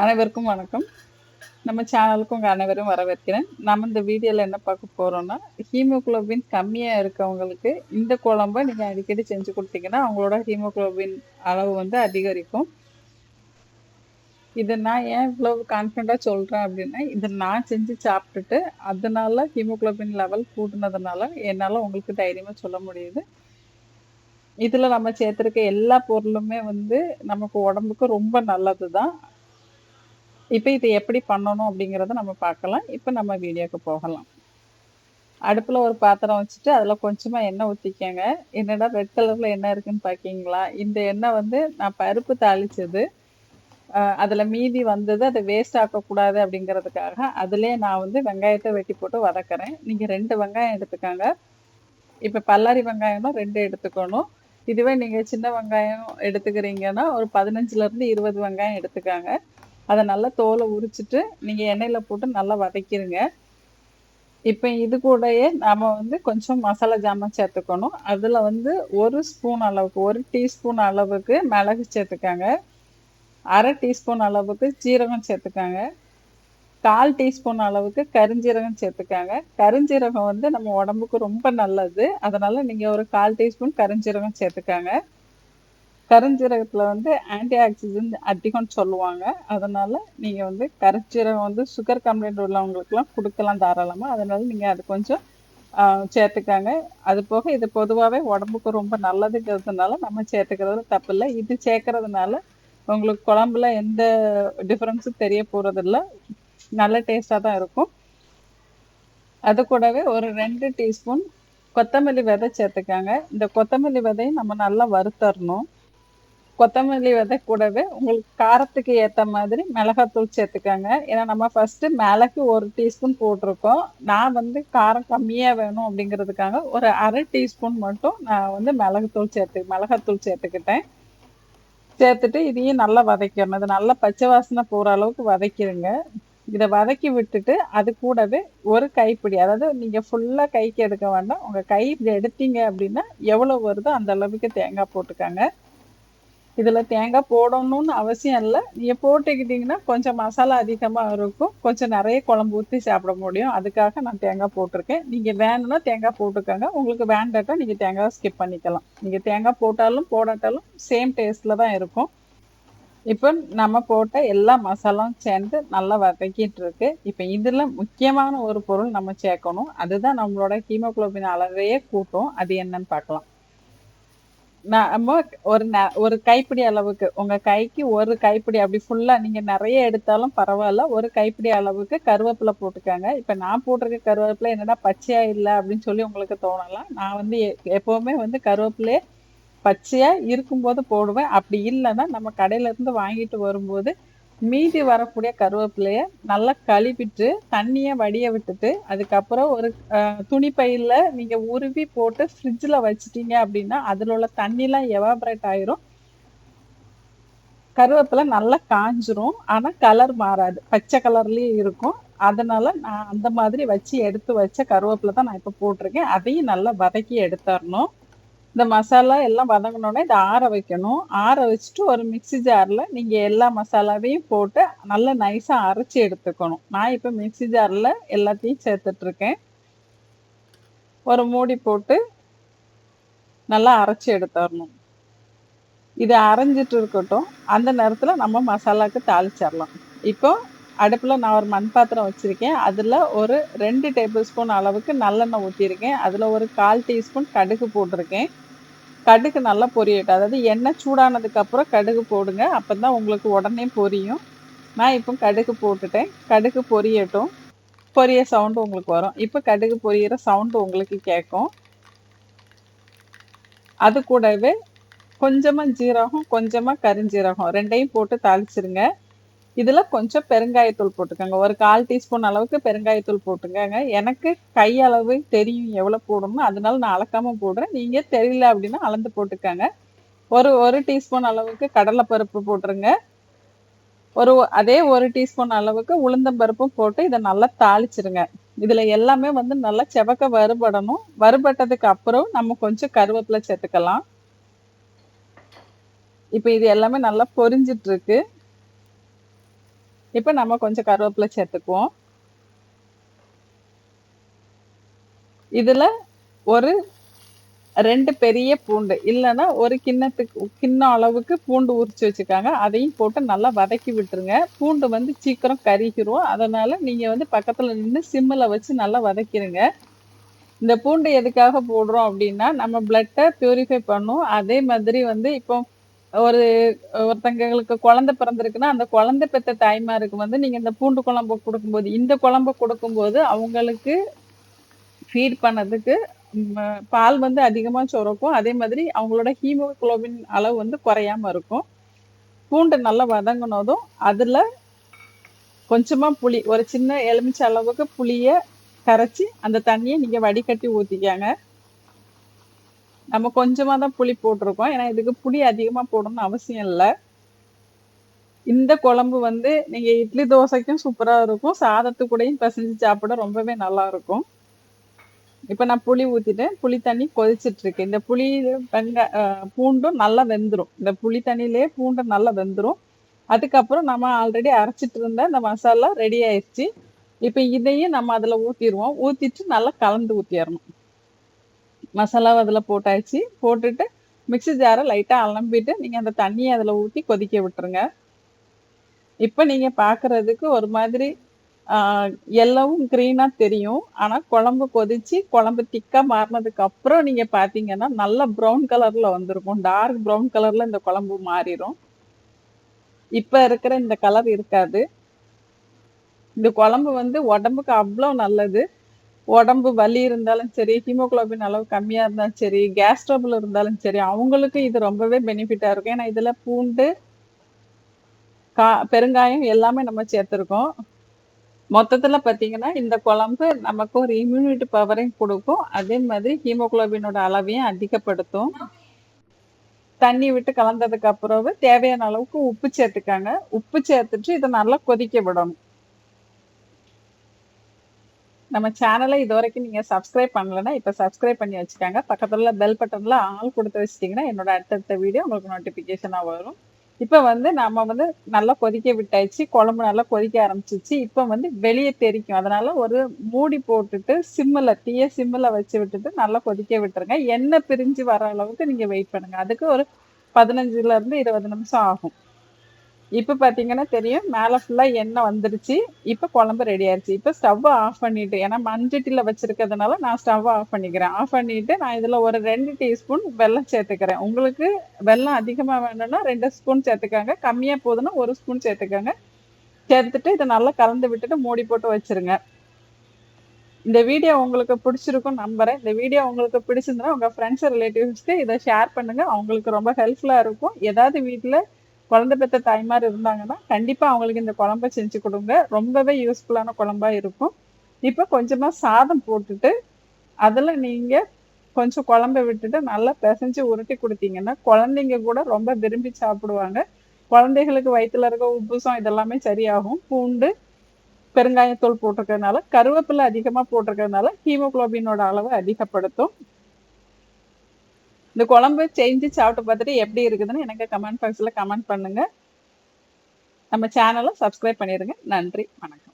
அனைவருக்கும் வணக்கம். நம்ம சேனலுக்கு உங்கள் அனைவரும் வரவேற்கிறேன். நம்ம இந்த வீடியோவில் என்ன பார்க்க போகிறோம்னா ஹீமோகுளோபின் கம்மியாக இருக்கவங்களுக்கு இந்த குழம்ப நீங்கள் அடிக்கடி செஞ்சு கொடுத்தீங்கன்னா அவங்களோட ஹீமோகுளோபின் அளவு வந்து அதிகரிக்கும். இதை நான் ஏன் இவ்வளோ கான்ஃபிடண்ட்டாக சொல்கிறேன் அப்படின்னா இதை நான் செஞ்சு சாப்பிட்டுட்டு அதனால ஹீமோகுளோபின் லெவல் கூட்டினதுனால என்னால் உங்களுக்கு தைரியமாக சொல்ல முடியுது. இதில் நம்ம சேர்த்துருக்க எல்லா பொருளுமே வந்து நமக்கு உடம்புக்கு ரொம்ப நல்லது தான் இப்போ இதை எப்படி பண்ணணும் அப்படிங்கிறத நம்ம பார்க்கலாம். இப்போ நம்ம வீடியோக்கு போகலாம். அடுப்பில் ஒரு பாத்திரம் வச்சுட்டு அதில் கொஞ்சமாக எண்ணெய் ஊற்றிக்கங்க என்னடா ரெட் கலரில் எண்ணெய் இருக்குன்னு பார்க்கிங்களா இந்த எண்ணெய் வந்து நான் பருப்பு தாளித்தது அதில் மீதி வந்தது அதை வேஸ்ட் ஆக்கக்கூடாது அப்படிங்கிறதுக்காக அதிலே நான் வந்து வெங்காயத்தை வெட்டி போட்டு வதக்குறேன். நீங்கள் ரெண்டு வெங்காயம் எடுத்துக்கோங்க. இப்போ பல்லாரி வெங்காயம்னா ரெண்டு எடுத்துக்கணும். இதுவே நீங்கள் சின்ன வெங்காயம் எடுத்துக்கிறீங்கன்னா ஒரு பதினஞ்சுலேருந்து இருபது வெங்காயம் எடுத்துக்காங்க. அதை நல்லா தோலை உரிச்சிட்டு நீங்கள் எண்ணெயில் போட்டு நல்லா வதக்கிடுங்க இப்போ இது கூடயே நாம் வந்து கொஞ்சம் மசாலா ஜாமான் சேர்த்துக்கணும். அதில் வந்து ஒரு ஸ்பூன் அளவுக்கு ஒரு டீஸ்பூன் அளவுக்கு மிளகு சேர்த்துக்காங்க. அரை டீஸ்பூன் அளவுக்கு ஜீரகம் சேர்த்துக்காங்க. கால் டீஸ்பூன் அளவுக்கு கருஞ்சீரகம் சேர்த்துக்காங்க. கருஞ்சீரகம் வந்து நம்ம உடம்புக்கு ரொம்ப நல்லது. அதனால் நீங்கள் ஒரு கால் டீஸ்பூன் கருஞ்சீரகம் சேர்த்துக்காங்க. கருஞ்சீரகத்தில் வந்து ஆன்டி ஆக்சிஜன் அதிகம்னு சொல்லுவாங்க. அதனால் நீங்கள் வந்து கருஞ்சீரகம் வந்து சுகர் கம்ப்ளைண்ட் உள்ளவங்களுக்குலாம் கொடுக்கலாம் தாராளமாக அதனால் நீங்கள் அது கொஞ்சம் சேர்த்துக்காங்க. அது போக இது பொதுவாகவே உடம்புக்கு ரொம்ப நல்லதுங்கிறதுனால நம்ம சேர்த்துக்கிறது தப்பு இல்லை. இது சேர்க்கறதுனால உங்களுக்கு குழம்புல எந்த டிஃப்ரென்ஸும் தெரிய போகிறதில்ல நல்ல டேஸ்ட்டாக தான் இருக்கும். அது கூடவே ஒரு ரெண்டு டீஸ்பூன் கொத்தமல்லி விதை சேர்த்துக்காங்க. இந்த கொத்தமல்லி விதையும் நம்ம நல்லா வறுத்தரணும். கொத்தமல்லி விதை கூடவே உங்களுக்கு காரத்துக்கு ஏற்ற மாதிரி மிளகாத்தூள் சேர்த்துக்கோங்க. ஏன்னா நம்ம ஃபஸ்ட்டு மிளகு ஒரு டீஸ்பூன் போட்டிருக்கோம். நான் வந்து காரம் கம்மியாக வேணும் அப்படிங்கிறதுக்காக ஒரு அரை டீஸ்பூன் மட்டும் நான் வந்து மிளகுத்தூள் சேர்த்து மிளகாத்தூள் சேர்த்துக்கிட்டேன். சேர்த்துட்டு இதையும் நல்லா வதக்கணும் இது நல்லா பச்சை வாசனை போகிற அளவுக்கு வதக்கிடுங்க இதை வதக்கி விட்டுட்டு அது கூடவே ஒரு கைப்பிடி அதாவது நீங்கள் ஃபுல்லாக கைக்கு எடுக்க வேண்டாம். உங்கள் கை இப்படி எடுத்தீங்க அப்படின்னா எவ்வளோ வருதோ அந்த அளவுக்கு தேங்காய் போட்டுக்கோங்க. இதில் தேங்காய் போடணும்னு அவசியம் இல்லை. நீங்கள் போட்டுக்கிட்டிங்கன்னா கொஞ்சம் மசாலா அதிகமாக இருக்கும். கொஞ்சம் நிறைய குழம்பு ஊற்றி சாப்பிட முடியும். அதுக்காக நான் தேங்காய் போட்டிருக்கேன். நீங்கள் வேணும்னா தேங்காய் போட்டுக்கோங்க. உங்களுக்கு வேண்டாட்டா நீங்கள் தேங்காய் ஸ்கிப் பண்ணிக்கலாம். நீங்கள் தேங்காய் போட்டாலும் போடாட்டாலும் சேம் டேஸ்ட்டில் தான் இருக்கும். இப்போ நம்ம போட்ட எல்லா மசாலாவும் சேர்ந்து நல்லா வதக்கிட்டு இருக்கு. இப்போ இதில் முக்கியமான ஒரு பொருள் நம்ம சேர்க்கணும். அதுதான் நம்மளோட ஹீமோகுளோபின் அளவையே கூட்டும். அது என்னன்னு பார்க்கலாம். நம்ம ஒரு ஒரு கைப்பிடி அளவுக்கு. உங்க கைக்கு ஒரு கைப்பிடி அப்படி ஃபுல்லா நீங்க நிறைய எடுத்தாலும் பரவாயில்ல. ஒரு கைப்பிடி அளவுக்கு கருவேப்பிலை போட்டுக்கோங்க. இப்ப நான் போட்டிருக்க கருவேப்பிலை என்னடா பச்சையா இல்லை அப்படின்னு சொல்லி உங்களுக்கு தோணலாம். நான் வந்து எப்பவுமே வந்து கருவேப்பிலையே பச்சையா இருக்கும்போது போடுவேன். அப்படி இல்லைன்னா நம்ம கடையில இருந்து வாங்கிட்டு வரும்போது மீதி வரக்கூடிய கருவேப்பிலைய நல்லா கழுவிட்டு தண்ணியை வடிய விட்டுட்டு அதுக்கப்புறம் ஒரு துணி பையில் நீங்கள் உருவி போட்டு ஃப்ரிட்ஜில் வச்சிட்டீங்க அப்படின்னா அதில் உள்ள தண்ணிலாம் எவாபரேட் ஆயிரும். கருவேப்பிலை நல்லா காஞ்சிரும். ஆனால் கலர் மாறாது. பச்சை கலர்லேயே இருக்கும். அதனால நான் அந்த மாதிரி வச்சு எடுத்து வச்ச கருவேப்பிலை தான் நான் இப்போ போட்டிருக்கேன். அதையும் நல்லா வதக்கி எடுத்துடணும். இந்த மசாலா எல்லாம் வதங்கினோடனே இதை ஆற வைக்கணும். ஆற வச்சுட்டு ஒரு மிக்சி ஜாரில் நீங்கள் எல்லா மசாலாவையும் போட்டு நல்லா நைஸாக அரைச்சி எடுத்துக்கணும். நான் இப்போ மிக்சி ஜாரில் எல்லாத்தையும் சேர்த்துட்ருக்கேன். ஒரு மூடி போட்டு நல்லா அரைச்சி எடுத்துடணும். இது அரைஞ்சிட்டு இருக்கட்டும். அந்த நேரத்தில் நம்ம மசாலாவுக்கு தாளிச்சிடலாம். இப்போ அடுப்பில் நான் ஒரு மண் பாத்திரம் வச்சுருக்கேன். அதில் ஒரு ரெண்டு டேபிள் ஸ்பூன் அளவுக்கு நல்லெண்ணெய் ஊற்றிருக்கேன் அதில் ஒரு கால் டீஸ்பூன் கடுகு போட்டிருக்கேன். கடுகு நல்லா பொரியட்டும். அதாவது எண்ணெய் சூடானதுக்கப்புறம் கடுகு போடுங்க. அப்போ தான் உங்களுக்கு உடனே பொரியும். நான் இப்போ கடுகு போட்டுட்டேன். கடுகு பொரியட்டும். பொரிய சவுண்டு உங்களுக்கு வரும். இப்போ கடுகு பொரியிற சவுண்டு உங்களுக்கு கேட்கும். அது கூடவே கொஞ்சமாக ஜீரகம் கொஞ்சமாக கரிஞ்சீரகம். ரெண்டையும் போட்டு தாளிச்சிருங்க. இதில் கொஞ்சம் பெருங்காயத்தூள் போட்டுக்கோங்க. ஒரு கால் டீஸ்பூன் அளவுக்கு பெருங்காயத்தூள் போட்டுக்கோங்க. எனக்கு கை அளவு தெரியும் எவ்வளோ போடணும்னு அதனால நான் அளக்காமல் போடுறேன். நீங்கள் தெரியல அப்படின்னா அளந்து போட்டுக்கோங்க. ஒரு ஒரு டீஸ்பூன் அளவுக்கு கடலைப்பருப்பு போட்டுருங்க. ஒரு அதே ஒரு டீஸ்பூன் அளவுக்கு உளுந்தம்பருப்பும் போட்டு இதை நல்லா தாளிச்சிருங்க. இதில் எல்லாமே வந்து நல்லா செவக்க வறுபடணும். வறுபட்டதுக்கு அப்புறம் நம்ம கொஞ்சம் கருவேப்பிலை சேர்த்துக்கலாம். இப்போ இது எல்லாமே நல்லா பொரிஞ்சிட்ருக்கு. இப்போ நம்ம கொஞ்சம் கருவேப்பிலை சேர்த்துக்குவோம். இதில் ஒரு ரெண்டு பெரிய பூண்டு இல்லைன்னா ஒரு கிண்ணத்துக்கு கிண்ணம் அளவுக்கு பூண்டு உரிச்சு வச்சுக்காங்க. அதையும் போட்டு நல்லா வதக்கி விட்டுருங்க. பூண்டு வந்து சீக்கிரம் கருகிரும். அதனால் நீங்கள் வந்து பக்கத்தில் நின்று சிம்மில் வச்சு நல்லா வதக்கிடுங்க இந்த பூண்டு எதுக்காக போடுறோம் அப்படின்னா நம்ம பிளட்டை பியூரிஃபை பண்ணும். அதே மாதிரி வந்து இப்போ ஒரு ஒருத்தங்களுக்கு குழந்தை பிறந்திருக்குன்னா அந்த குழந்தை பெற்ற தாய்மாருக்கு வந்து நீங்க இந்த பூண்டு குழம்பு கொடுக்கும்போது இந்த குழம்பு கொடுக்கும்போது அவங்களுக்கு ஃபீட் பண்ணதுக்கு பால் வந்து அதிகமாக சுரக்கும். அதே மாதிரி அவங்களோட ஹீமோகுளோபின் அளவு வந்து குறையாம இருக்கும். பூண்டு நல்லா வதங்கினதும் அதில் கொஞ்சமாக புளி ஒரு சின்ன எலுமிச்சை அளவுக்கு புளியை கரைச்சி அந்த தண்ணியை நீங்கள் வடிகட்டி ஊற்றிக்காங்க நம்ம கொஞ்சமாக தான் புளி போட்டிருக்கோம். ஏன்னா இதுக்கு புளி அதிகமாக போடணும்னு அவசியம் இல்லை. இந்த குழம்பு வந்து நீங்கள் இட்லி தோசைக்கும் சூப்பராக இருக்கும். சாதத்துக்கூடையும் கூடயும் சாப்பிட ரொம்பவே நல்லா இருக்கும். இப்போ நான் புளி ஊற்றிட்டேன் புளி தண்ணி கொதிச்சிட்ருக்கு இந்த புளி வெங்க பூண்டும் நல்லா வெந்துடும் இந்த புளி தண்ணியிலே பூண்டும் நல்லா வெந்துடும் அதுக்கப்புறம் நம்ம ஆல்ரெடி அரைச்சிட்டு இருந்த இந்த மசாலா ரெடி ஆயிடுச்சு இப்போ இதையும் நம்ம அதில் ஊற்றிடுவோம் ஊற்றிட்டு நல்லா கலந்து ஊற்றிடணும் மசாலாவை அதில் போட்டாச்சு. போட்டுட்டு மிக்சி ஜாரை லைட்டாக அலம்பிட்டு நீங்கள் அந்த தண்ணியை அதில் ஊற்றி கொதிக்க விட்டுருங்க. இப்போ நீங்கள் பார்க்குறதுக்கு ஒரு மாதிரி எல்லவும் க்ரீனாக தெரியும். ஆனால் குழம்பு கொதிச்சு குழம்பு திக்காக மாறினதுக்கு அப்புறம் நீங்கள் பார்த்தீங்கன்னா நல்ல ப்ரௌன் கலரில் வந்திருக்கும். டார்க் ப்ரௌன் கலரில் இந்த குழம்பு மாறிடும் இப்போ இருக்கிற இந்த கலர் இருக்காது. இந்த குழம்பு வந்து உடம்புக்கு அவ்வளோ நல்லது. உடம்பு வலி இருந்தாலும் சரி ஹீமோகுளோபின் அளவு கம்மியாக இருந்தாலும் சரி கேஸ் ட்ரபிள் இருந்தாலும் சரி அவங்களுக்கு இது ரொம்பவே பெனிஃபிட்டாக இருக்கும். ஏன்னா இதில் பூண்டு கா பெருங்காயம் எல்லாமே நம்ம சேர்த்துருக்கோம். மொத்தத்தில் பார்த்தீங்கன்னா இந்த குழம்பு நமக்கு ஒரு இம்யூனிட்டி பவரையும் கொடுக்கும். அதே மாதிரி ஹீமோகுளோபினோட அளவையும் அதிகப்படுத்தும். தண்ணி விட்டு கலந்ததுக்கு அப்புறம் தேவையான அளவுக்கு உப்பு சேர்த்துக்காங்க. உப்பு சேர்த்துட்டு இதை நல்லா கொதிக்க விடணும். நம்ம சேனலை இது வரைக்கும் நீங்கள் சப்ஸ்கிரைப் பண்ணலன்னா இப்போ சப்ஸ்கிரைப் பண்ணி வச்சுக்காங்க. பக்கத்துல பெல் பட்டனில் ஆள் கொடுத்து வச்சிட்டிங்கன்னா என்னோட அடுத்தடுத்த வீடியோ உங்களுக்கு நோட்டிஃபிகேஷனாக வரும். இப்போ வந்து நம்ம வந்து நல்லா கொதிக்க விட்டாச்சு குழம்பு நல்லா கொதிக்க ஆரம்பிச்சிச்சு இப்போ வந்து வெளியே தெரிக்கும். அதனால ஒரு மூடி போட்டுட்டு சிம்மில் தீய சிம்மில் வச்சு விட்டுட்டு நல்லா கொதிக்க விட்டுருங்க. எண்ணெய் பிரிஞ்சு வர அளவுக்கு நீங்கள் வெயிட் பண்ணுங்கள் அதுக்கு ஒரு பதினஞ்சுலேருந்து இருபது நிமிஷம் ஆகும். இப்போ பார்த்தீங்கன்னா தெரியும் மேலே ஃபுல்லாக எண்ணெய் வந்துருச்சு. இப்போ குழம்பு ரெடி ஆயிடுச்சு இப்போ ஸ்டவ் ஆஃப் பண்ணிட்டு ஏன்னா மண்சட்டியில் வச்சிருக்கிறதுனால நான் ஸ்டவ் ஆஃப் பண்ணிக்கிறேன். ஆஃப் பண்ணிட்டு நான் இதில் ஒரு ரெண்டு டீஸ்பூன் வெல்லம் சேர்த்துக்கிறேன். உங்களுக்கு வெல்லம் அதிகமாக வேணும்னா ரெண்டு ஸ்பூன் சேர்த்துக்காங்க. கம்மியாக போதுன்னா ஒரு ஸ்பூன் சேர்த்துக்கோங்க. சேர்த்துட்டு இதை நல்லா கலந்து விட்டுட்டு மூடி போட்டு வச்சிருங்க. இந்த வீடியோ உங்களுக்கு பிடிச்சிருக்கும் நம்புறேன். இந்த வீடியோ உங்களுக்கு பிடிச்சிருந்தா உங்கள் ஃப்ரெண்ட்ஸ் ரிலேட்டிவ்ஸ்க்கு இதை ஷேர் பண்ணுங்க. அவங்களுக்கு ரொம்ப ஹெல்ப்ஃபுல்லாக இருக்கும். ஏதாவது வீட்டில் குழந்தை பெற்ற தாய்மார் இருந்தாங்கன்னா கண்டிப்பாக அவங்களுக்கு இந்த குழம்ப செஞ்சு கொடுங்க. ரொம்பவே யூஸ்ஃபுல்லான குழம்பா இருக்கும். இப்போ கொஞ்சமாக சாதம் போட்டுட்டு அதில் நீங்கள் கொஞ்சம் குழம்ப விட்டுட்டு நல்லா பிசைஞ்சு உருட்டி கொடுத்தீங்கன்னா குழந்தைங்க கூட ரொம்ப விரும்பி சாப்பிடுவாங்க. குழந்தைகளுக்கு வயிற்றுல இருக்க உப்புசம் இதெல்லாமே சரியாகும். பூண்டு பெருங்காயத்தூள் போட்டிருக்கிறதுனால கருவேப்பிலை அதிகமாக போட்டிருக்கிறதுனால ஹீமோகுளோபினோட அளவு அதிகப்படுத்தும். இந்த குழம்பு செஞ்சு சாப்பிட்டு பார்த்துட்டு எப்படி இருக்குதுன்னு எனக்கு கமெண்ட் பாக்ஸில் கமெண்ட் பண்ணுங்கள் நம்ம சேனலை சப்ஸ்கிரைப் பண்ணிடுங்க நன்றி. வணக்கம்.